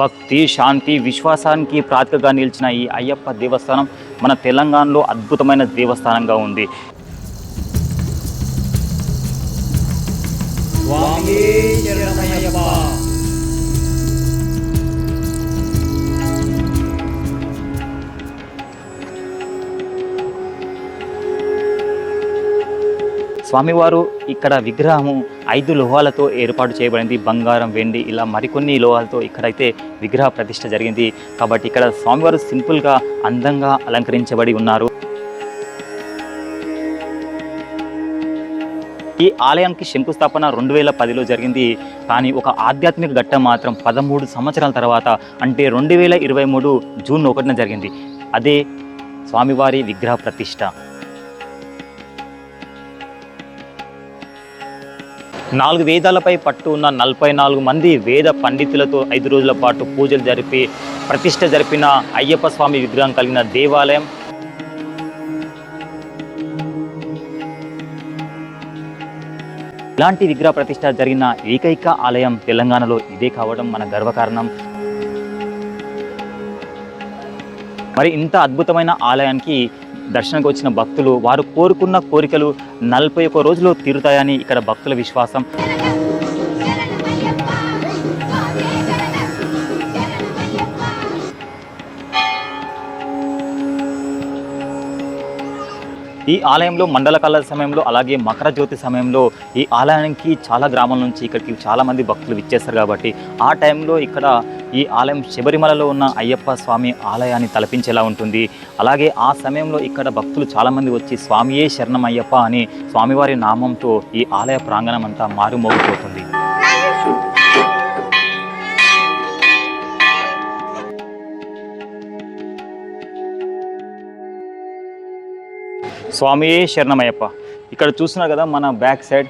భక్తి శాంతి విశ్వాసానికి ప్రాతికగా నిలిచిన ఈ అయ్యప్ప దేవస్థానం మన తెలంగాణలో అద్భుతమైన దేవస్థానంగా ఉంది. స్వామివారు ఇక్కడ విగ్రహము ఐదు లోహాలతో ఏర్పాటు చేయబడింది. బంగారం వెండి ఇలా మరికొన్ని లోహాలతో ఇక్కడైతే విగ్రహ ప్రతిష్ట జరిగింది. కాబట్టి ఇక్కడ స్వామివారు సింపుల్గా అందంగా అలంకరించబడి ఉన్నారు. ఈ ఆలయానికి శంకుస్థాపన రెండు వేల పదిలో జరిగింది. కానీ ఒక ఆధ్యాత్మిక ఘట్టం మాత్రం పదమూడు సంవత్సరాల తర్వాత అంటే రెండు వేల ఇరవై మూడు జూన్ ఒకటిన జరిగింది. అదే స్వామివారి విగ్రహ ప్రతిష్ట నాలుగు వేదాలపై పట్టు ఉన్న నలభై నాలుగు మంది వేద పండితులతో ఐదు రోజుల పాటు పూజలు జరిపి ప్రతిష్ట జరిపిన అయ్యప్ప స్వామి విగ్రహం కలిగిన దేవాలయం. ఇలాంటి విగ్రహ ప్రతిష్ట జరిగిన ఏకైక ఆలయం తెలంగాణలో ఇదే కావడం మన గర్వకారణం. మరి ఇంత అద్భుతమైన ఆలయానికి దర్శనానికి వచ్చిన భక్తులు వారు కోరుకున్న కోరికలు నలభై ఒక్క రోజులు తీరుతాయని ఇక్కడ భక్తుల విశ్వాసం. ఈ ఆలయంలో మండల కళ సమయంలో అలాగే మకర జ్యోతి సమయంలో ఈ ఆలయానికి చాలా గ్రామాల నుంచి ఇక్కడికి చాలామంది భక్తులు విచ్చేస్తారు కాబట్టి ఆ టైంలో ఇక్కడ ఈ ఆలయం శబరిమలలో ఉన్న అయ్యప్ప స్వామి ఆలయాన్ని తలపించేలా ఉంటుంది. అలాగే ఆ సమయంలో ఇక్కడ భక్తులు చాలామంది వచ్చి స్వామియే శరణం అయ్యప్ప అని స్వామివారి నామంతో ఈ ఆలయ ప్రాంగణం అంతా మారుమోగిపోతుంది. స్వామియే శరణమయ్యప్ప ఇక్కడ చూస్తున్నారు కదా మన back side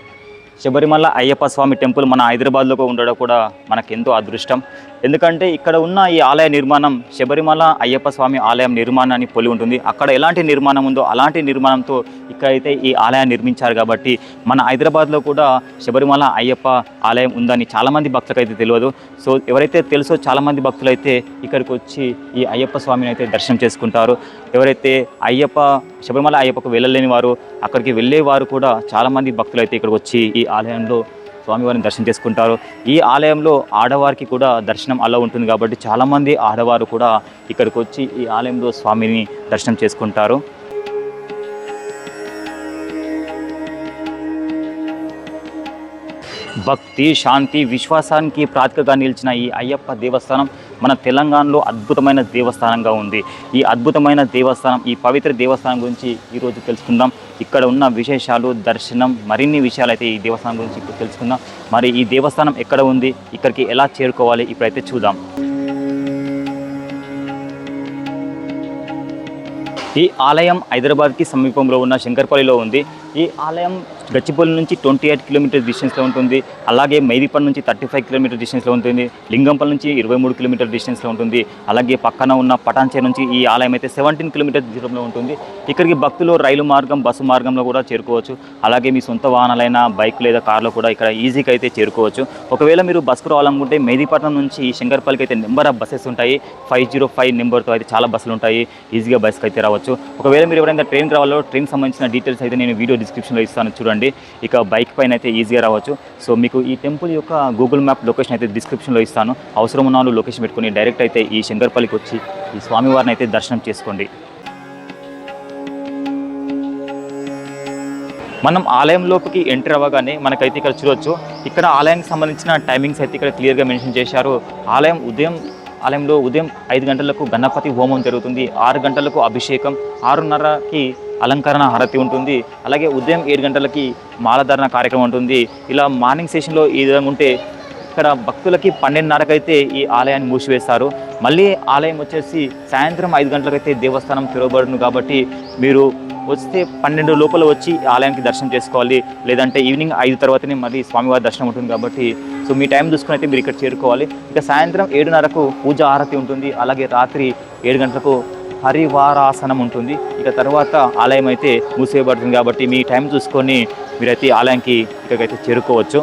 Sabarimala Ayyappa Swamy temple మన హైదరాబాద్లో ఉండడం కూడా మనకెంతో అదృష్టం. ఎందుకంటే ఇక్కడ ఉన్న ఈ ఆలయ నిర్మాణం శబరిమల అయ్యప్ప స్వామి ఆలయం నిర్మాణాన్ని పోలి ఉంటుంది. అక్కడ ఎలాంటి నిర్మాణం ఉందో అలాంటి నిర్మాణంతో ఇక్కడైతే ఈ ఆలయాన్ని నిర్మించారు కాబట్టి మన హైదరాబాద్లో కూడా శబరిమల అయ్యప్ప ఆలయం ఉందని చాలామంది భక్తులకు అయితే తెలియదు. సో ఎవరైతే తెలుసో చాలామంది భక్తులు అయితే ఇక్కడికి వచ్చి ఈ అయ్యప్ప స్వామిని అయితే దర్శనం చేసుకుంటారు. ఎవరైతే అయ్యప్ప శబరిమల అయ్యప్పకు వెళ్ళలేని వారు అక్కడికి వెళ్ళే వారు కూడా చాలామంది భక్తులు అయితే ఇక్కడికి వచ్చి ఈ ఆలయంలో స్వామివారిని దర్శనం చేసుకుంటారు. ఈ ఆలయంలో ఆడవారికి కూడా దర్శనం అలా ఉంటుంది కాబట్టి చాలామంది ఆడవారు కూడా ఇక్కడికి వచ్చి ఈ ఆలయంలో స్వామిని దర్శనం చేసుకుంటారు. భక్తి శాంతి విశ్వాసానికి ప్రాతికగా నిలిచిన ఈ అయ్యప్ప దేవస్థానం మన తెలంగాణలో అద్భుతమైన దేవస్థానంగా ఉంది. ఈ అద్భుతమైన దేవస్థానం ఈ పవిత్ర దేవస్థానం గురించి ఈరోజు తెలుసుకుందాం. ఇక్కడ ఉన్న విశేషాలు దర్శనం మరిన్ని విషయాలు అయితే ఈ దేవస్థానం గురించి ఇప్పుడు తెలుసుకుందాం. మరి ఈ దేవస్థానం ఎక్కడ ఉంది? ఇక్కడికి ఎలా చేరుకోవాలి? ఇప్పుడైతే చూద్దాం. ఈ ఆలయం హైదరాబాద్కి సమీపంలో ఉన్న శంకర్పల్లిలో ఉంది. ఈ ఆలయం గచ్చిపల్లి నుంచి ట్వంటీ ఎయిట్ కిలోమీటర్ డిస్టెన్స్లో ఉంటుంది. అలాగే మైదీపల్లి నుంచి థర్టీ ఫైవ్ కిలోమీటర్ డిస్టెన్స్లో ఉంటుంది. లింగంపల్లి నుంచి ఇరవై మూడు కిలోమీటర్ డిస్టెన్స్లో ఉంటుంది. అలాగే పక్కన ఉన్న పటాన్చే నుంచి ఈ ఆలయం అయితే సెవెంటీన్ కిలోమీటర్ దూరంలో ఉంటుంది. ఇక్కడికి భక్తులు రైలు మార్గం బస్సు మార్గంలో కూడా చేరుకోవచ్చు. అలాగే మీ సొంత వాహనాలైన బైక్ లేదా కార్లో కూడా ఇక్కడ ఈజీగా అయితే చేరుకోవచ్చు. ఒకవేళ మీరు బస్సుకు రావాలనుకుంటే మెహదీపట్నం నుంచి శంకర్పల్లికి అయితే నెంబర్ ఆఫ్ బస్సెస్ ఉంటాయి. ఫైవ్ జీరో ఫైవ్ నెంబర్తో అయితే చాలా బస్సులు ఉంటాయి. ఈజీగా బస్కి అయితే రావచ్చు. ఒకవేళ మీరు ఎవరైనా ట్రైన్ రావాలో ట్రైన్ సంబంధించిన డీటెయిల్స్ అయితే నేను వీడియో డిస్క్రిప్షన్లో ఇస్తాను. చూడండి. ఇక బైక్ పైన అయితే ఈజీగా రావచ్చు. సో మీకు ఈ టెంపుల్ యొక్క గూగుల్ మ్యాప్ లొకేషన్ అయితే డిస్క్రిప్షన్లో ఇస్తాను. అవసరం ఉన్న వాళ్ళు లొకేషన్ పెట్టుకొని డైరెక్ట్ అయితే ఈ శంకర్పల్లికి వచ్చి ఈ స్వామివారిని అయితే దర్శనం చేసుకోండి. మనం ఆలయం లోపలికి ఎంటర్ అవ్వగానే మనకైతే ఇక్కడ చూడవచ్చు ఇక్కడ ఆలయానికి సంబంధించిన టైమింగ్స్ అయితే ఇక్కడ క్లియర్గా మెన్షన్ చేశారు. ఆలయం ఉదయం ఆలయంలో ఉదయం ఐదు గంటలకు గణపతి హోమం జరుగుతుంది. ఆరు గంటలకు అభిషేకం. ఆరున్నరకి అలంకరణ హారతి ఉంటుంది. అలాగే ఉదయం ఏడు గంటలకి మాలధారణ కార్యక్రమం ఉంటుంది. ఇలా మార్నింగ్ సెషన్లో ఈ విధంగా ఉంటే ఇక్కడ భక్తులకి పన్నెండున్నరకైతే ఈ ఆలయాన్ని మూసివేస్తారు. మళ్ళీ ఆలయం వచ్చేసి సాయంత్రం ఐదు గంటలకైతే దేవస్థానం తెరవబడును కాబట్టి మీరు వస్తే పన్నెండు లోపల వచ్చి ఆలయానికి దర్శనం చేసుకోవాలి. లేదంటే ఈవినింగ్ ఐదు తర్వాతనే మళ్ళీ స్వామివారి దర్శనం ఉంటుంది కాబట్టి సో మీ టైం చూసుకుని అయితే మీరు ఇక్కడ చేరుకోవాలి. ఇక సాయంత్రం ఏడున్నరకు పూజ ఆరతి ఉంటుంది. అలాగే రాత్రి ఏడు గంటలకు హరివారాసనం ఉంటుంది. ఇక తర్వాత ఆలయం అయితే మూసేయబడుతుంది కాబట్టి మీ టైం చూసుకొని మీరైతే ఆలయంకి ఇక్కడికైతే చేరుకోవచ్చు.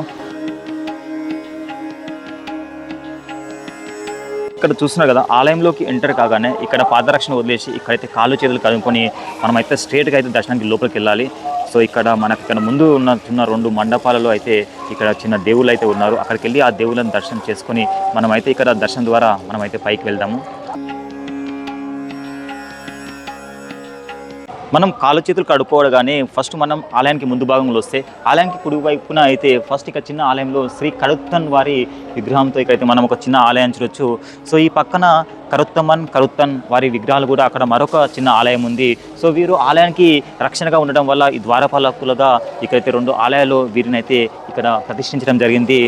ఇక్కడ చూస్తున్నారు కదా ఆలయంలోకి ఎంటర్ కాగానే ఇక్కడ పాదరక్షణ వదిలేసి ఇక్కడైతే కాళ్ళు చేతులు కలుపుకొని మనమైతే స్ట్రేట్గా అయితే దర్శనానికి లోపలికి వెళ్ళాలి. సో ఇక్కడ మనకి ఇక్కడ ముందు ఉన్న చిన్న రెండు మండపాలలో అయితే ఇక్కడ చిన్న దేవుళ్ళు అయితే ఉన్నారు. అక్కడికి వెళ్ళి ఆ దేవుళ్ళని దర్శనం చేసుకొని మనమైతే ఇక్కడ దర్శనం ద్వారా మనమైతే పైకి వెళ్దాము. మనం కాలు చేతులు కడుక్కోవడగానే ఫస్ట్ మనం ఆలయానికి ముందు భాగంలో వస్తే ఆలయానికి కుడి వైపున అయితే ఫస్ట్ ఇక్కడ చిన్న ఆలయంలో శ్రీ కరుత్తన్ వారి విగ్రహంతో ఇక్కడైతే మనం ఒక చిన్న ఆలయం చూడొచ్చు. సో ఈ పక్కన కరుత్తమన్ కరుత్తన్ వారి విగ్రహాలు కూడా అక్కడ మరొక చిన్న ఆలయం ఉంది. సో వీరు ఆలయానికి రక్షణగా ఉండడం వల్ల ఈ ద్వారపాలకులుగా ఇక్కడైతే రెండు ఆలయాలు వీరిని అయితే ఇక్కడ ప్రతిష్ఠించడం జరిగింది.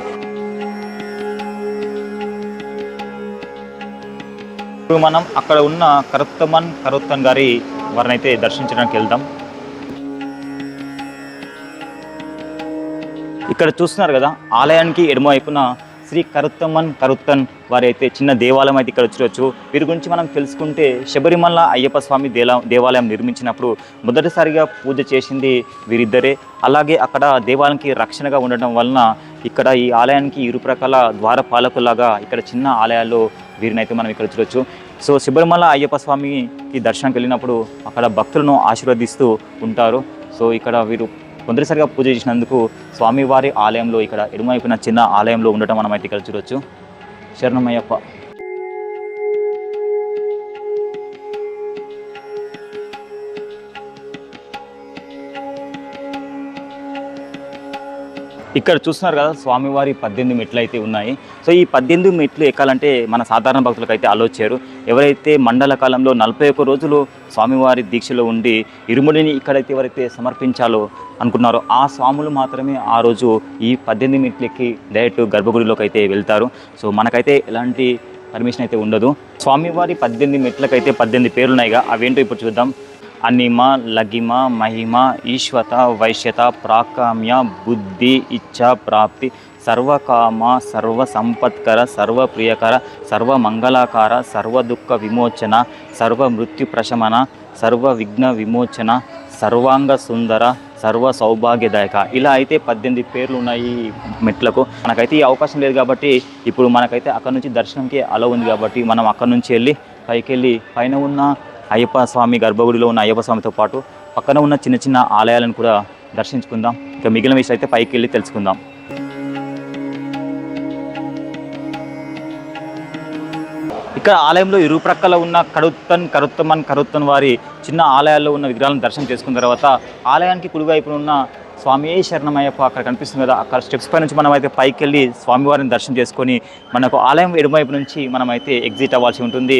ఇప్పుడు మనం అక్కడ ఉన్న కరుత్తమన్ కరుత్తన్ గారి వారిని అయితే దర్శించడానికి వెళ్దాం. ఇక్కడ చూస్తున్నారు కదా ఆలయానికి ఎడమ వైపున శ్రీ కరుత్తమ్మన్ కరుత్తన్ వారి అయితే చిన్న దేవాలయం అయితే ఇక్కడ చూడొచ్చు వీరి గురించి మనం తెలుసుకుంటే శబరిమల అయ్యప్ప స్వామి దేలా దేవాలయం నిర్మించినప్పుడు మొదటిసారిగా పూజ చేసింది వీరిద్దరే. అలాగే అక్కడ దేవాలయానికి రక్షణగా ఉండటం వలన ఇక్కడ ఈ ఆలయానికి ఇరు ప్రకాల ద్వారపాలకులాగా ఇక్కడ చిన్న ఆలయాల్లో వీరినైతే మనం ఇక్కడ చూడొచ్చు సో శబరిమల అయ్యప్ప స్వామికి దర్శనంకి వెళ్ళినప్పుడు అక్కడ భక్తులను ఆశీర్వదిస్తూ ఉంటారు. సో ఇక్కడ వీరు మొదటిసారిగా పూజ చేసినందుకు స్వామివారి ఆలయంలో ఇక్కడ ఎడమైపోయిన చిన్న ఆలయంలో ఉండటం మనం అయితే ఇక్కడ చూడొచ్చు. శరణమయ్యప్ప. ఇక్కడ చూస్తున్నారు కదా స్వామివారి పద్దెనిమిది మెట్లు అయితే ఉన్నాయి. సో ఈ పద్దెనిమిది మెట్లు ఎక్కాలంటే మన సాధారణ భక్తులకు అయితే ఆలోచారు ఎవరైతే మండల కాలంలో నలభై ఒక్క రోజులు స్వామివారి దీక్షలో ఉండి ఇరుముడిని ఇక్కడైతే ఎవరైతే సమర్పించాలో అనుకున్నారో ఆ స్వాములు మాత్రమే ఆ రోజు ఈ పద్దెనిమిది మెట్లకి డైరెక్ట్ గర్భగుడిలోకి అయితే వెళ్తారు. సో మనకైతే ఎలాంటి పర్మిషన్ అయితే ఉండదు. స్వామివారి పద్దెనిమిది మెట్లకైతే పద్దెనిమిది పేర్లున్నాయిగా. అవేంటో ఇప్పుడు చూద్దాం. అనిమ లగిమ మహిమ ఈశ్వత వైశ్యత ప్రాకామ్య బుద్ధి ఇచ్ఛ ప్రాప్తి సర్వకామ సర్వ సంపత్కర సర్వ ప్రియకర సర్వ మంగళాకార సర్వ దుఃఖ విమోచన సర్వ మృత్యు ప్రశమన సర్వ విఘ్న విమోచన సర్వాంగ సుందర సర్వ సౌభాగ్యదాయక ఇలా అయితే పద్దెనిమిది పేర్లు ఉన్నాయి మెట్లకు. మనకైతే ఈ అవకాశం లేదు కాబట్టి ఇప్పుడు మనకైతే అక్కడ నుంచి దర్శనంకి అలా ఉంది కాబట్టి మనం అక్కడ నుంచి వెళ్ళి పైకి వెళ్ళి పైన ఉన్న అయ్యప్ప స్వామి గర్భగుడిలో ఉన్న అయ్యప్ప స్వామితో పాటు పక్కన ఉన్న చిన్న చిన్న ఆలయాలను కూడా దర్శించుకుందాం. ఇక మిగిలిన విషయం అయితే పైకి వెళ్ళి తెలుసుకుందాం. ఇక్కడ ఆలయంలో ఇరు ప్రక్కల ఉన్న కరుత్తన్ కరుత్తమన్ కరుత్తన్ వారి చిన్న ఆలయాల్లో ఉన్న విగ్రహాలను దర్శనం చేసుకున్న తర్వాత ఆలయానికి కుడివైపున ఉన్న స్వామి శరణమయ్యప్ప అక్కడ కనిపిస్తుంది కదా. అక్కడ స్టెప్స్ పై నుంచి మనం అయితే పైకి వెళ్ళి స్వామివారిని దర్శనం చేసుకొని మనకు ఆలయం ఎడమవైపు నుంచి మనం అయితే ఎగ్జిట్ అవ్వాల్సి ఉంటుంది.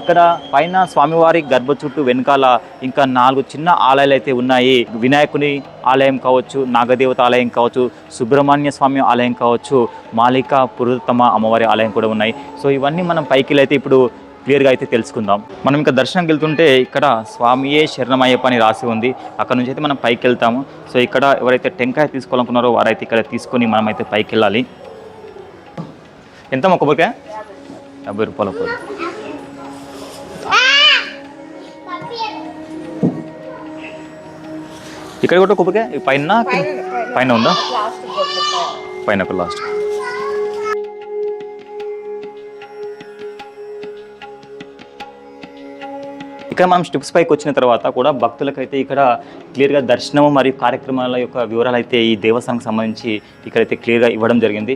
ఇక్కడ పైన స్వామివారి గర్భ చుట్టూ వెనకాల ఇంకా నాలుగు చిన్న ఆలయాలు అయితే ఉన్నాయి. వినాయకుని ఆలయం కావచ్చు నాగదేవత ఆలయం కావచ్చు సుబ్రహ్మణ్య స్వామి ఆలయం కావచ్చు మాలిక పురుతమ అమ్మవారి ఆలయం కూడా ఉన్నాయి. సో ఇవన్నీ మనం పైకి వెళ్ళి అయితే ఇప్పుడు క్లియర్గా అయితే తెలుసుకుందాం. మనం ఇంకా దర్శనంకి వెళ్తుంటే ఇక్కడ స్వామియే శరణమయ్యప్ప అని రాసి ఉంది. అక్కడ నుంచి అయితే మనం పైకి వెళ్తాము సో ఇక్కడ ఎవరైతే టెంకాయ తీసుకోవాలనుకున్నారో వారైతే ఇక్కడ తీసుకొని మనం అయితే పైకి వెళ్ళాలి ఎంత మొక్కబోకే యాభై రూపాయల ఇక్కడ కూడా కొబ్బరికాయ? పైన పైన ఉందా? పైన. ఒక లాస్ట్ ఇక్కడ మనం స్టెప్స్ పైకి వచ్చిన తర్వాత కూడా భక్తులకైతే ఇక్కడ క్లియర్గా దర్శనం మరియు కార్యక్రమాల యొక్క వివరాలు అయితే ఈ దేవస్థానానికి సంబంధించి ఇక్కడైతే క్లియర్గా ఇవ్వడం జరిగింది.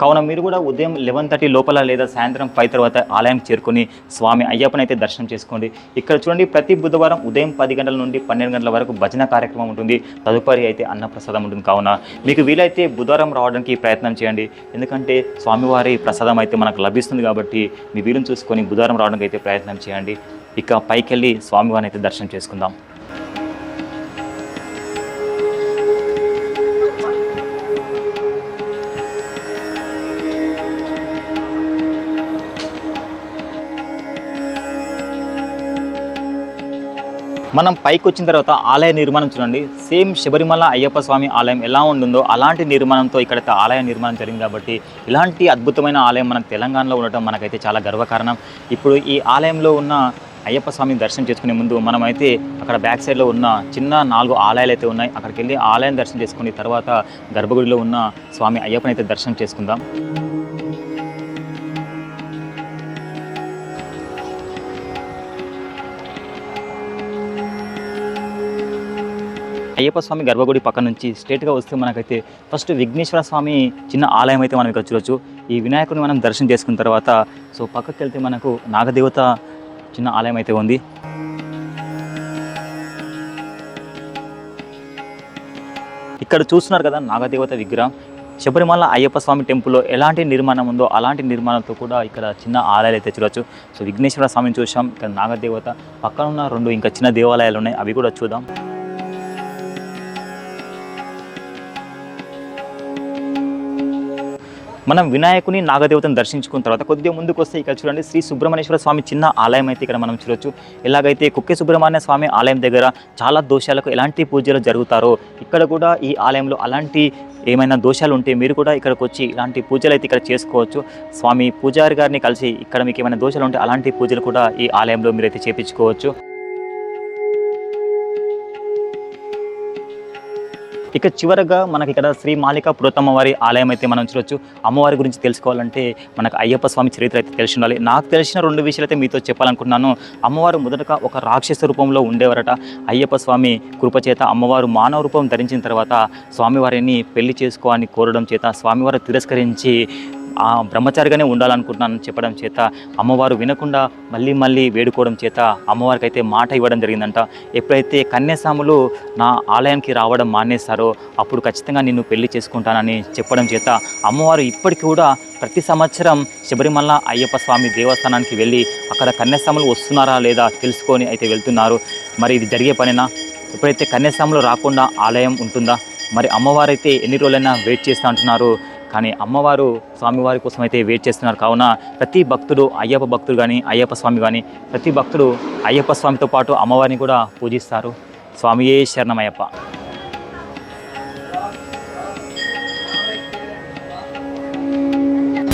కావున మీరు కూడా ఉదయం లెవెన్ థర్టీ లోపల లేదా సాయంత్రం ఫైవ్ తర్వాత ఆలయం చేరుకొని స్వామి అయ్యప్పని అయితే దర్శనం చేసుకోండి. ఇక్కడ చూడండి ప్రతి బుధవారం ఉదయం పది గంటల నుండి పన్నెండు గంటల వరకు భజన కార్యక్రమం ఉంటుంది. తదుపరి అయితే అన్నప్రసాదం ఉంటుంది. కావున మీకు వీలైతే బుధవారం రావడానికి ప్రయత్నం చేయండి. ఎందుకంటే స్వామివారి ప్రసాదం అయితే మనకు లభిస్తుంది కాబట్టి మీ వీలుని చూసుకొని బుధవారం రావడానికి అయితే ప్రయత్నం చేయండి. ఇక పైకి వెళ్ళి స్వామివారిని అయితే దర్శనం చేసుకుందాం. మనం పైకి వచ్చిన తర్వాత ఆలయ నిర్మాణం చూడండి. సేమ్ శబరిమల అయ్యప్ప స్వామి ఆలయం ఎలా ఉంటుందో అలాంటి నిర్మాణంతో ఇక్కడైతే ఆలయ నిర్మాణం జరిగింది కాబట్టి ఇలాంటి అద్భుతమైన ఆలయం మనకు తెలంగాణలో ఉండటం మనకైతే చాలా గర్వకారణం. ఇప్పుడు ఈ ఆలయంలో ఉన్న అయ్యప్ప స్వామిని దర్శనం చేసుకునే ముందు మనమైతే అక్కడ బ్యాక్ సైడ్లో ఉన్న చిన్న నాలుగు ఆలయాలు అయితే ఉన్నాయి. అక్కడికి వెళ్ళి ఆలయం దర్శనం చేసుకుని తర్వాత గర్భగుడిలో ఉన్న స్వామి అయ్యప్పని అయితే దర్శనం చేసుకుందాం. అయ్యప్ప స్వామి గర్భగుడి పక్క నుంచి స్ట్రేట్గా వస్తే మనకైతే ఫస్ట్ విఘ్నేశ్వర స్వామి చిన్న ఆలయం అయితే మనం ఇక్కడ చూడొచ్చు. ఈ వినాయకుడిని మనం దర్శనం చేసుకున్న తర్వాత సో పక్కకి వెళ్తే మనకు నాగదేవత చిన్న ఆలయం అయితే ఉంది. ఇక్కడ చూస్తున్నారు కదా నాగదేవత విగ్రహం. శబరిమల అయ్యప్ప స్వామి టెంపుల్లో ఎలాంటి నిర్మాణం ఉందో అలాంటి నిర్మాణంతో కూడా ఇక్కడ చిన్న ఆలయాలు అయితే చూడొచ్చు. సో విఘ్నేశ్వర స్వామిని చూసాం. ఇక్కడ నాగదేవత పక్కన ఉన్న రెండు ఇంకా చిన్న దేవాలయాలు ఉన్నాయి. అవి కూడా చూద్దాం. మనం వినాయకుని నాగదేవతను దర్శించుకున్న తర్వాత కొద్దిగా ముందుకు వస్తే ఇక్కడ చూడండి శ్రీ సుబ్రహ్మణ్యేశ్వర స్వామి చిన్న ఆలయం అయితే ఇక్కడ మనం చూడొచ్చు. ఎలాగైతే కుక్కే సుబ్రహ్మణ్య స్వామి ఆలయం దగ్గర చాలా దోషాలకు ఎలాంటి పూజలు జరుగుతారో ఇక్కడ కూడా ఈ ఆలయంలో అలాంటి ఏమైనా దోషాలు ఉంటే మీరు కూడా ఇక్కడికి వచ్చి ఇలాంటి పూజలు అయితే ఇక్కడ చేసుకోవచ్చు. స్వామి పూజారి గారిని కలిసి ఇక్కడ మీకు ఏమైనా దోషాలు ఉంటే అలాంటి పూజలు కూడా ఈ ఆలయంలో మీరైతే చేపించుకోవచ్చు. ఇక చివరగా మనకి ఇక్కడ శ్రీ మాలిక పురతమ్మ వారి ఆలయం అయితే మనం చూడొచ్చు. అమ్మవారి గురించి తెలుసుకోవాలంటే మనకు అయ్యప్ప స్వామి చరిత్ర అయితే తెలిసి ఉండాలి. నాకు తెలిసిన రెండు విషయాలు అయితే మీతో చెప్పాలనుకున్నాను అమ్మవారు మొదటగా ఒక రాక్షస రూపంలో ఉండేవారట. అయ్యప్ప స్వామి కృపచేత అమ్మవారు మానవ రూపం ధరించిన తర్వాత స్వామివారిని పెళ్ళి చేసుకోవాలని కోరడం చేత స్వామివారు తిరస్కరించి ఆ బ్రహ్మచారిగానే ఉండాలనుకుంటున్నాను చెప్పడం చేత అమ్మవారు వినకుండా మళ్ళీ మళ్ళీ వేడుకోవడం చేత అమ్మవారికి అయితే మాట ఇవ్వడం జరిగిందంట. ఎప్పుడైతే కన్యాస్వాములు నా ఆలయానికి రావడం మానేస్తారో అప్పుడు ఖచ్చితంగా నిన్ను పెళ్ళి చేసుకుంటానని చెప్పడం చేత అమ్మవారు ఇప్పటికి కూడా ప్రతి సంవత్సరం శబరిమల అయ్యప్ప స్వామి దేవస్థానానికి వెళ్ళి అక్కడ కన్యాస్వాములు వస్తున్నారా లేదా తెలుసుకొని అయితే వెళ్తున్నారు. మరి ఇది జరిగే పనేనా? ఎప్పుడైతే కన్యాస్వాములు రాకుండా ఆలయం ఉంటుందా? మరి అమ్మవారు అయితే ఎన్ని రోజులైనా వెయిట్ చేస్తూ అంటున్నారు. కానీ అమ్మవారు స్వామివారి కోసం అయితే వెయిట్ చేస్తున్నారు. కావున ప్రతి భక్తుడు అయ్యప్ప భక్తుడు కానీ అయ్యప్ప స్వామి కానీ ప్రతి భక్తుడు అయ్యప్ప స్వామితో పాటు అమ్మవారిని కూడా పూజిస్తారు. స్వామియే శరణమయ్యప్ప.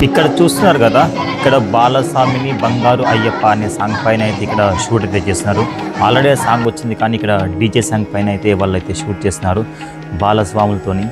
ఇక్కడ చూస్తున్నారు కదా ఇక్కడ బాలస్వామిని బంగారు అయ్యప్ప అనే సాంగ్ పైన అయితే ఇక్కడ షూట్ అయితే చేస్తున్నారు. ఆల్రెడీ సాంగ్ వచ్చింది కానీ ఇక్కడ డీజే సాంగ్ పైన అయితే వాళ్ళు అయితే షూట్ చేస్తున్నారు. బాలస్వాములతోని.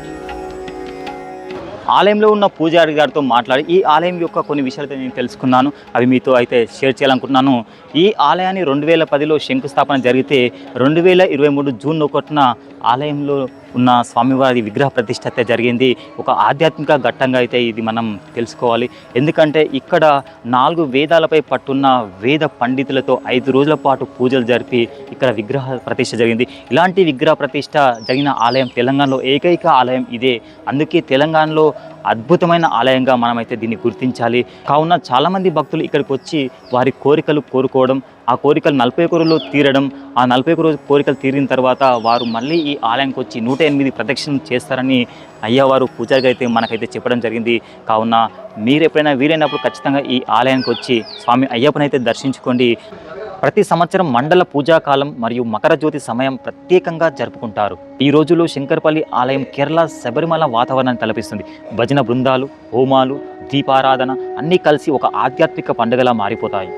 ఆలయంలో ఉన్న పూజారి గారితో మాట్లాడి ఈ ఆలయం యొక్క కొన్ని విషయాలు నేను తెలుసుకున్నాను. అవి మీతో అయితే షేర్ చేయాలనుకుంటున్నాను. ఈ ఆలయాన్ని రెండు వేల పదిలో శంకుస్థాపన జరిగితే రెండు వేల ఇరవై మూడు జూన్ ఒకటిన ఆలయంలో ఉన్న స్వామివారి విగ్రహ ప్రతిష్ట అయితే జరిగింది. ఒక ఆధ్యాత్మిక ఘట్టంగా అయితే ఇది మనం తెలుసుకోవాలి. ఎందుకంటే ఇక్కడ నాలుగు వేదాలపై పట్టున్న వేద పండితులతో ఐదు రోజుల పాటు పూజలు జరిపి ఇక్కడ విగ్రహ ప్రతిష్ట జరిగింది. ఇలాంటి విగ్రహ ప్రతిష్ట జరిగిన ఆలయం తెలంగాణలో ఏకైక ఆలయం ఇదే. అందుకే తెలంగాణలో అద్భుతమైన ఆలయంగా మనమైతే దీన్ని గుర్తించాలి. కావున చాలామంది భక్తులు ఇక్కడికి వచ్చి వారి కోరికలు కోరుకోవడం ఆ కోరికలు నలభై ఒక రోజులు తీరడం ఆ నలభై ఒక రోజు కోరికలు తీరిన తర్వాత వారు మళ్ళీ ఈ ఆలయానికి వచ్చి నూట ఎనిమిది ప్రదక్షిణ చేస్తారని అయ్యవారు పూజారిగా అయితే మనకైతే చెప్పడం జరిగింది. కావున మీరు ఎప్పుడైనా వీలైనప్పుడు ఖచ్చితంగా ఈ ఆలయానికి వచ్చి స్వామి అయ్యప్పనైతే దర్శించుకోండి. ప్రతి సంవత్సరం మండల పూజాకాలం మరియు మకర జ్యోతి సమయం ప్రత్యేకంగా జరుపుకుంటారు. ఈ రోజులో శంకరపల్లి ఆలయం కేరళ శబరిమల వాతావరణాన్ని తలపిస్తుంది. భజన బృందాలు హోమాలు దీపారాధన అన్నీ కలిసి ఒక ఆధ్యాత్మిక పండుగలా మారిపోతాయి.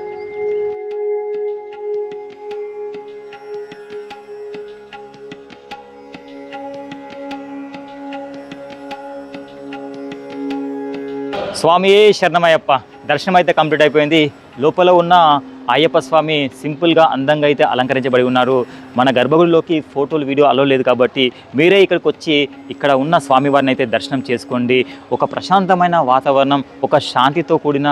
స్వామియే శరణమయ్యప్ప. దర్శనం అయితే కంప్లీట్ అయిపోయింది. లోపల ఉన్న అయ్యప్ప స్వామి సింపుల్గా అందంగా అయితే అలంకరించబడి ఉన్నారు. మన గర్భగుడిలోకి ఫోటోలు వీడియో అలో లేదు కాబట్టి మీరే ఇక్కడికి వచ్చి ఇక్కడ ఉన్న స్వామివారిని అయితే దర్శనం చేసుకోండి. ఒక ప్రశాంతమైన వాతావరణం ఒక శాంతితో కూడిన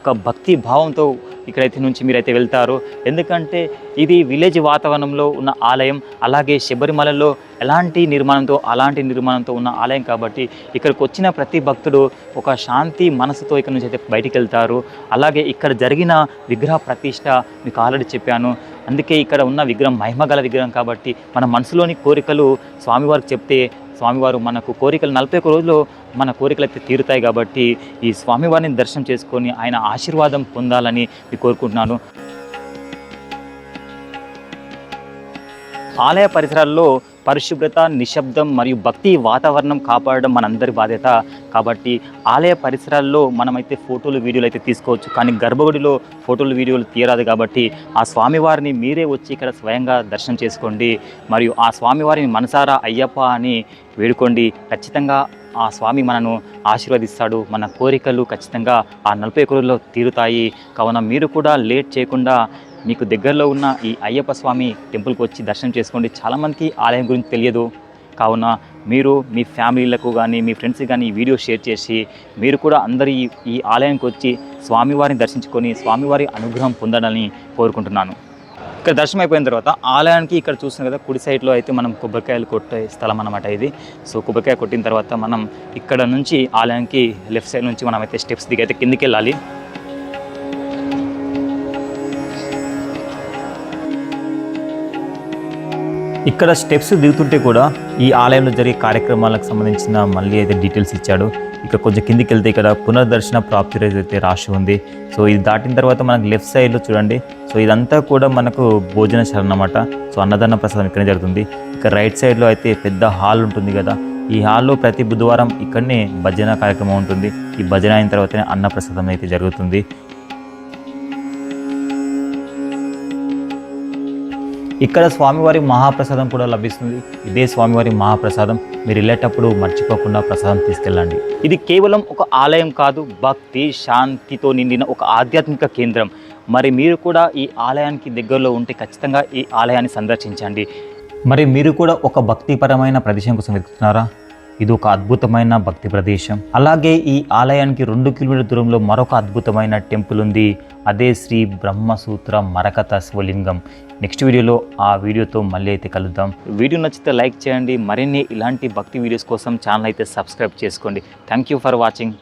ఒక భక్తి భావంతో ఇక్కడైతే నుంచి మీరైతే వెళ్తారు. ఎందుకంటే ఇది విలేజ్ వాతావరణంలో ఉన్న ఆలయం అలాగే శబరిమలలో ఎలాంటి నిర్మాణంతో అలాంటి నిర్మాణంతో ఉన్న ఆలయం కాబట్టి ఇక్కడికి వచ్చిన ప్రతి భక్తుడు ఒక శాంతి మనసుతో ఇక్కడ నుంచి అయితే బయటికి వెళ్తారు. అలాగే ఇక్కడ జరిగిన విగ్రహ ప్రతిష్ట మీకు ఆల్రెడీ చెప్పాను. అందుకే ఇక్కడ ఉన్న విగ్రహం మహిమగల విగ్రహం కాబట్టి మన మనసులోని కోరికలు స్వామివారికి చెప్తే స్వామివారు మనకు కోరికలు నలభై ఒక్క రోజులు మన కోరికలు అయితే తీరుతాయి కాబట్టి ఈ స్వామివారిని దర్శనం చేసుకొని ఆయన ఆశీర్వాదం పొందాలని కోరుకుంటున్నాను. ఆలయ పరిసరాల్లో పరిశుభ్రత నిశ్శబ్దం మరియు భక్తి వాతావరణం కాపాడడం మనందరి బాధ్యత. కాబట్టి ఆలయ పరిసరాల్లో మనమైతే ఫోటోలు వీడియోలు అయితే తీసుకోవచ్చు. కానీ గర్భగుడిలో ఫోటోలు వీడియోలు తీయరాదు కాబట్టి ఆ స్వామివారిని మీరే వచ్చి ఇక్కడ స్వయంగా దర్శనం చేసుకోండి. మరియు ఆ స్వామివారిని మనసారా అయ్యప్ప అని వేడుకోండి. ఖచ్చితంగా ఆ స్వామి మనను ఆశీర్వదిస్తాడు. మన కోరికలు ఖచ్చితంగా ఆ నలభై ఒకరులో తీరుతాయి. కావున మీరు కూడా లేట్ చేయకుండా మీకు దగ్గరలో ఉన్న ఈ అయ్యప్ప స్వామి టెంపుల్కి వచ్చి దర్శనం చేసుకోండి. చాలామందికి ఆలయం గురించి తెలియదు. కావున మీరు మీ ఫ్యామిలీలకు కానీ మీ ఫ్రెండ్స్కి కానీ ఈ వీడియో షేర్ చేసి మీరు కూడా అందరు ఈ ఆలయంకి ఆలయానికి వచ్చి స్వామివారిని దర్శించుకొని స్వామివారి అనుగ్రహం పొందాలని కోరుకుంటున్నాను. ఇక్కడ దర్శనం అయిపోయిన తర్వాత ఆలయానికి ఇక్కడ చూస్తున్నాం కదా కుడి సైడ్లో అయితే మనం కొబ్బరికాయలు కొట్టే స్థలం అన్నమాట ఇది. సో కొబ్బరికాయ కొట్టిన తర్వాత మనం ఇక్కడ నుంచి ఆలయానికి లెఫ్ట్ సైడ్ నుంచి మనం అయితే స్టెప్స్ దిగి అయితే కిందికి వెళ్ళాలి ఇక్కడ స్టెప్స్ దిగుతుంటే కూడా ఈ ఆలయంలో జరిగే కార్యక్రమాలకు సంబంధించిన మళ్ళీ అయితే డీటెయిల్స్ ఇచ్చాడు. ఇక్కడ కొంచెం కిందికి వెళ్తే ఇక్కడ పునర్దర్శన ప్రాప్తి రేజ్ అయితే రాసి ఉంది. సో ఇది దాటిన తర్వాత మనకు లెఫ్ట్ సైడ్లో చూడండి. సో ఇదంతా కూడా మనకు భోజనశాల అన్నమాట. సో అన్నదాన ప్రసాదం ఇక్కడే జరుగుతుంది. ఇక్కడ రైట్ సైడ్లో అయితే పెద్ద హాల్ ఉంటుంది కదా. ఈ హాల్లో ప్రతి బుధవారం ఇక్కడనే భజన కార్యక్రమం ఉంటుంది. ఈ భజన అయిన తర్వాతనే అన్నప్రసాదం అయితే జరుగుతుంది. ఇక్కడ స్వామివారి మహాప్రసాదం కూడా లభిస్తుంది. ఇదే స్వామివారి మహాప్రసాదం. మీరు వెళ్ళేటప్పుడు మర్చిపోకుండా ప్రసాదం తీసుకెళ్ళండి. ఇది కేవలం ఒక ఆలయం కాదు భక్తి శాంతితో నిండిన ఒక ఆధ్యాత్మిక కేంద్రం. మరి మీరు కూడా ఈ ఆలయానికి దగ్గరలో ఉంటే ఖచ్చితంగా ఈ ఆలయాన్ని సందర్శించండి. మరి మీరు కూడా ఒక భక్తిపరమైన ప్రదేశం కోసం వెతుకుతున్నారా? ఇది ఒక అద్భుతమైన భక్తి ప్రదేశం. అలాగే ఈ ఆలయానికి రెండు కిలోమీటర్ల దూరంలో మరొక అద్భుతమైన టెంపుల్ ఉంది. అదే శ్రీ బ్రహ్మసూత్ర మరకత శివలింగం. నెక్స్ట్ వీడియోలో ఆ వీడియోతో మళ్ళీ అయితే కలుద్దాం. వీడియో నచ్చితే లైక్ చేయండి. మరిన్ని ఇలాంటి భక్తి వీడియోస్ కోసం ఛానల్ అయితే సబ్స్క్రైబ్ చేసుకోండి. Thank you for watching